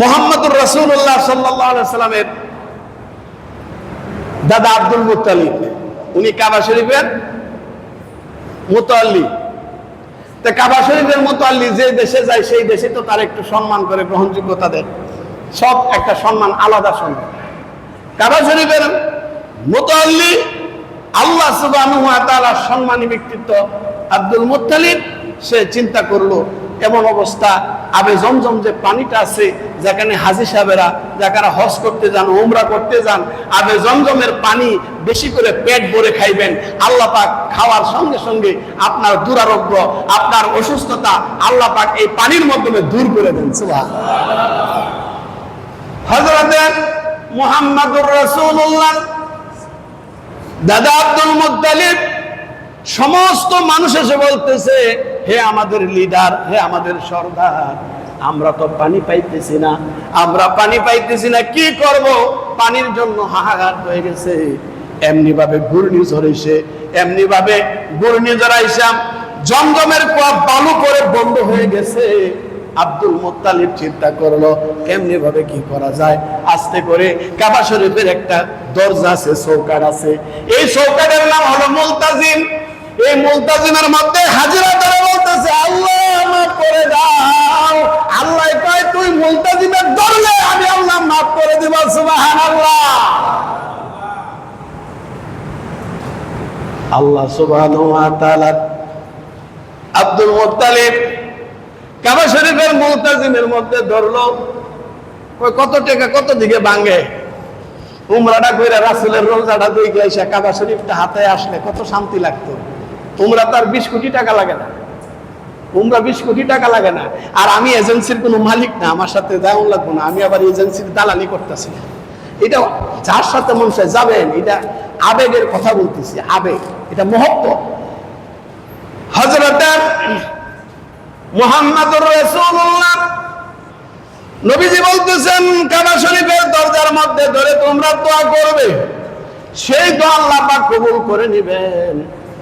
মোহাম্মদুর রসুল্লাহ সাল্লাহ সাল্লামের দাদা আব্দুল মুতালিব উনি কাবা শরীফের মুতাল্লি। তো কাবা শরীফের মুতাল্লি যে দেশে যায়, সেই দেশে তো তার একটু সম্মান করে, গ্রহণযোগ্যতা দেয়। সব একটা সম্মান, আলাদা সম্মান। কাবা শরীফের মুতাল্লি, আল্লাহ ওয়া সম্মানী ব্যক্তিত্ব আব্দুল মুত্তালিব, সে চিন্তা করল, এমন অবস্থা আবে জমজম যে পানিটা আছে, যেখানে হাজি সাহেবেরা যারা হজ করতে যান ওমরা করতে যান, আবে জমজমের পানি বেশি করে পেট ভরে খাইবেন। আল্লাহ পাক খাওয়ার সঙ্গে সঙ্গে আপনার দুরারোগ্য, আপনার অসুস্থতা আল্লাহ পাক এই পানির মাধ্যমে দূর করে দেন, সুবহান হযরতের মুহাম্মাদুর রাসূলুল্লাহ, দাদা আব্দুল মুত্তালিব, সমস্ত মানুষ এসে বলতেছে হে আমাদের লিডার, হে আমাদের সর্দার, আমরা তো পানি পাইতেছি না। আমরা পানি পাইতেছি না, কি করব? পানির জন্য হাহাকার হয়ে গেছে। এমনি ভাবে ঘূর্ণিঝড় এসে এমনি ভাবে ঘূর্ণিঝড় আইসাম জমজমের কপ বালু করে বন্ধ হয়ে গেছে। আব্দুল মোত্তালিব চিন্তা করল কেমনি ভাবে কি করা যায়? আস্তে করে কাবা শরীফের একটা দরজা আছে চৌকাট আছে। এই চৌকাটের নাম হলো মুলতাজিম। এই মুলতাজিমের মধ্যে হাজিরা ধরে বলতেছে আল্লাহ মাফ করে দাও আল্লাহ কয় তুই মুলতাজিমের ধরলে আমি করে দিব, সুবহানাল্লাহ। আল্লাহ আব্দুল মুত্তালিব কাবা শরীফের মুলতাজিমের মধ্যে ধরলো ওই কত টাকা, কত দিকে ভাঙে? উমরাটা কইরা রাসুলের রোজাটা দুই গেছে কাবা শরীফটা হাতে আসলে কত শান্তি লাগতো। উমরা তার বিশ কোটি টাকা লাগে না। উমরা বিশ কোটি টাকা লাগে না। আর আমি এজেন্সির কোনো মালিক না, আমার সাথে দেওয়া লাগবো না, আমি আবার এজেন্সির দালালি করতেছি এটা যার সাথে মানুষে যাবেন, এটা আবেগের কথা বলতেছি, আবেগ। এটা মহত্ব। হজরতের মোহাম্মদুর রাসূলুল্লাহ নবীজি বলতেছেন, কাবা শরীফের দরজার মধ্যে ধরে তোমরা দোয়া করবে। সেই দোয়া আল্লাহ পাক কবুল করে নেবেন।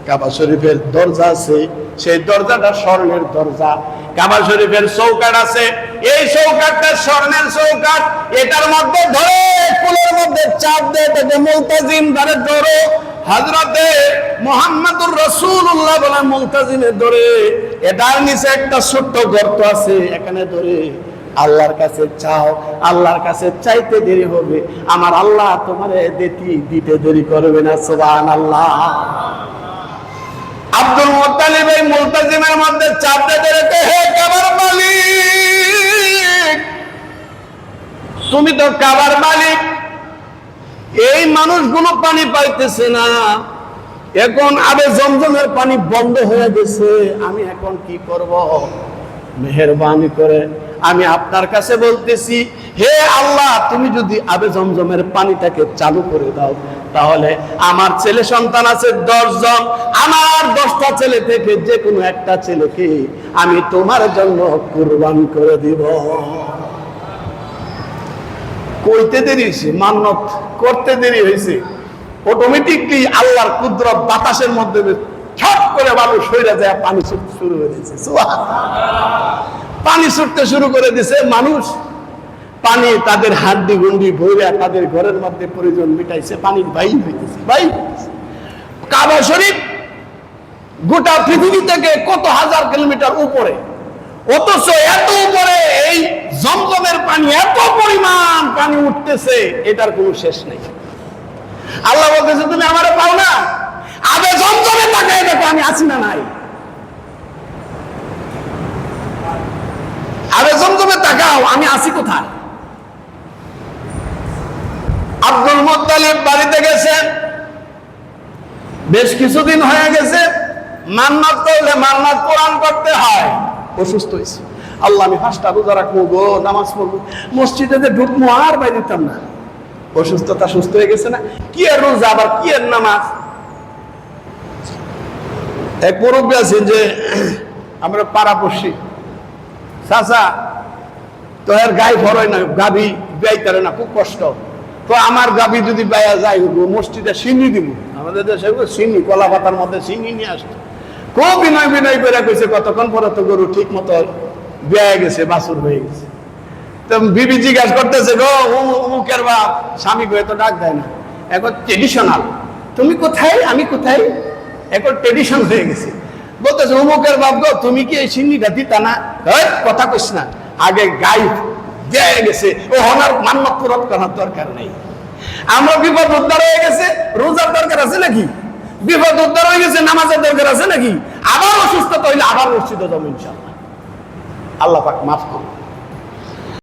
কাবা শরীফের দরজা আছে, সেই দরজাটা স্বর্ণের দরজা। কাবা শরীফের চৌকাট আছে, এই চৌকাটটা স্বর্ণের চৌকাট এটার মধ্যে ধরে কুলের মধ্যে চাপ দিয়ে এটাকে মুলতাজিম ধরে ধরো। হজরতে মোহাম্মদুর রসুল্লাহ বলে মুলতাজিমে ধরে। এটার নিচে একটা ছোট্ট গর্ত আছে, এখানে ধরে, আল্লাহর কাছে চাও, আল্লাহর কাছে চাইতে দেরি হবে। আমার আল্লাহ তোমার দিতে দিতে দেরি করবে না সুবহান আল্লাহ আব্দুল মুত্তালিব এই মুলতাজিমের মধ্যে চাপতে দেরিতে হে কাবার মালিক, তুমি তো কাবার মালিক। এই মানুষগুলো পানি পাইতেছে না। এখন আবে জমজমের পানি বন্ধ হয়ে গেছে। আমি এখন কি করব? মেহরবানি করে আমি আপনার কাছে বলতেছি, হে আল্লাহ, তুমি যদি আবে জমজমের পানিটাকে চালু করে দাও, তাহলে আমার ছেলে সন্তান আছে দশজন, আমার দশটা ছেলে থেকে যে কোনো একটা ছেলেকে আমি তোমার জন্য কুরবান করে দিব। কইতে দেরি হয়েছে মান্নত করতে দেরি হয়েছে অটোমেটিকলি আল্লাহর কুদরত বাতাসের মধ্যে ছট করে বালু সইরা যায়, পানি শুরু করে দিয়েছে পানি ছুটতে শুরু করে দিছে। মানুষ পানি তাদের হাড্ডি গুন্ডি ভৈরা তাদের ঘরের মধ্যে প্রয়োজন মিটাইছে পানির বাই হইতেছে। বাই কাবা শরীফ গোটা পৃথিবী থেকে কত হাজার কিলোমিটার উপরে? অথচ এত উপরে এই জমজমের পানি, এত পরিমাণ পানি উঠতেছে, এটার কোনো শেষ নেই। আল্লাহ বলতেছে, তুমি আমারে পাও না? আবে জমজমে তাকায় দেখো, আমি আছি না নাই আবে জমজমে তাকাও আমি আছি কোথায়? আব্দুল মুত্তালিব বাড়িতে গেছেন বেশ কিছুদিন হয়ে গেছে। মান্নাত করলে মান্নাত কোরআন করতে হয়। অসুস্থ হয়েছে। আল্লাহ, আমি পাঁচটা রোজা রাখব গো, নামাজ পড়ব। মসজিদে যে ঢুকবো আর বাইরে দিতাম না। অসুস্থতা সুস্থ হয়ে গেছে না? কি আর রোজা, আবার কি এর নামাজ? এক মুরব্বী আছেন যে, আমরা পাড়া পড়ছি চাচা তো এর গায়ে ভরয় না গাভী ব্যয়তারে না, খুব কষ্ট। তো আমার গাভী যদি বেয়া যায় মসজিদে সিন্নি দিব আমাদের দেশে সিন্নি, কলা পাতার মধ্যে সিন্নি নিয়ে আসতো খুব বিনয় বিনয় করে কইছে, কতক্ষণ পরে তো গরু ঠিক মতো বেয়া গেছে বাসুর হয়ে গেছে। তো বিবি জিজ্ঞাসা করতেছে, গো উমুকের বাপ স্বামী গো তো ডাক দেয় না। এখন ট্রেডিশনাল তুমি কোথায়? আমি কোথায়? এখন ট্রেডিশন হয়ে গেছে। বলতেছে উমুকের বাপ গো, তুমি কি এই সিন্নিটা দিতা না? কথা কইস না। আগে গাই দেয়া গেছে। ও হনার মান্নত পূরণ করার দরকার নেই। আমরা বিপদ উদ্ধার হয়ে গেছে, রোজার দরকার আছে নাকি? বিপদ উদ্ধার হয়ে গেছে, নামাজের দরকার আছে নাকি? আবার অসুস্থতা হইলে আবার যাব ইনশাল্লাহ আল্লাহ পাক মাফ করুন।